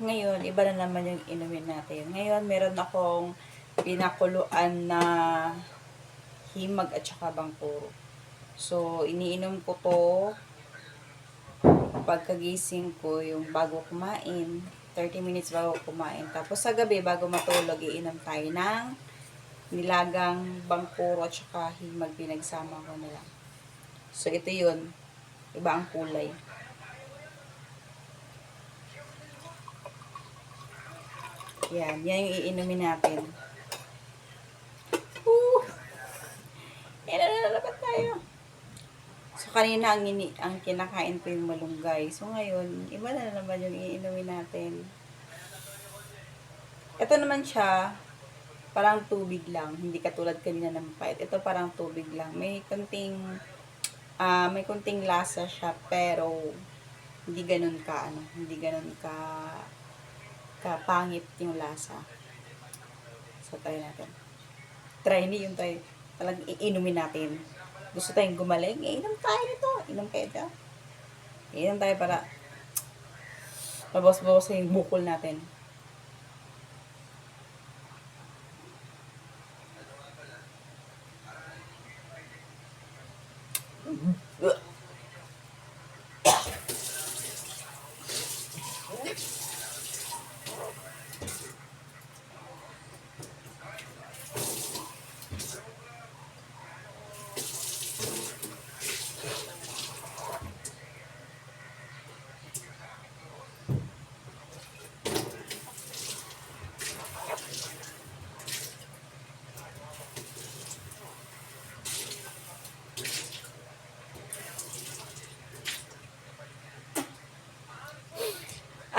Ngayon, iba na naman yung inumin natin. Ngayon, meron akong pinakuluan na himag at saka bangkuro. So, iniinom ko to pagkagising ko, yung bago kumain, 30 minutes bago kumain. Tapos sa gabi, bago matulog, iinom tayo ng nilagang bangkuro at saka himag pinagsama ko na lang. So, ito yun. Iba ang kulay. Yan. Yan yung iinumin natin. Woo! Yan na lalabat tayo. So, kanina ang, ini ang kinakain ko yung malunggay. So, ngayon, iba na naman yung iinumin natin. Ito naman siya, parang tubig lang. Hindi katulad kanina ng pait. Ito parang tubig lang. May konting, ah may konting lasa siya, pero hindi ganun ka, ano, hindi ganun ka, kapangit yung lasa. So, try natin. Try ni yung tayo, talagang iinumin natin. Gusto tayong gumaling, eh, tayo nito. Inom kayo ito. Inom tayo para mabos-bos yung bukol natin.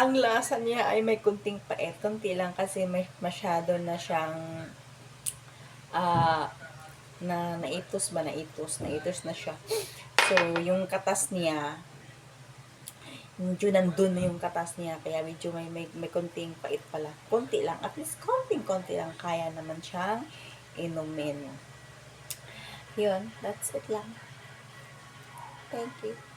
Ang lasa niya ay may kunting pait. Kunti lang kasi may masyado na siyang ah na naitos ba? Naitos. Naitos na siya. So, yung katas niya medyo nandun na yung katas niya. Kaya medyo may, may, may kunting pait pala. Kunti lang. At least konting-konti lang. Kaya naman siyang inumin. Yun. That's it lang. Thank you.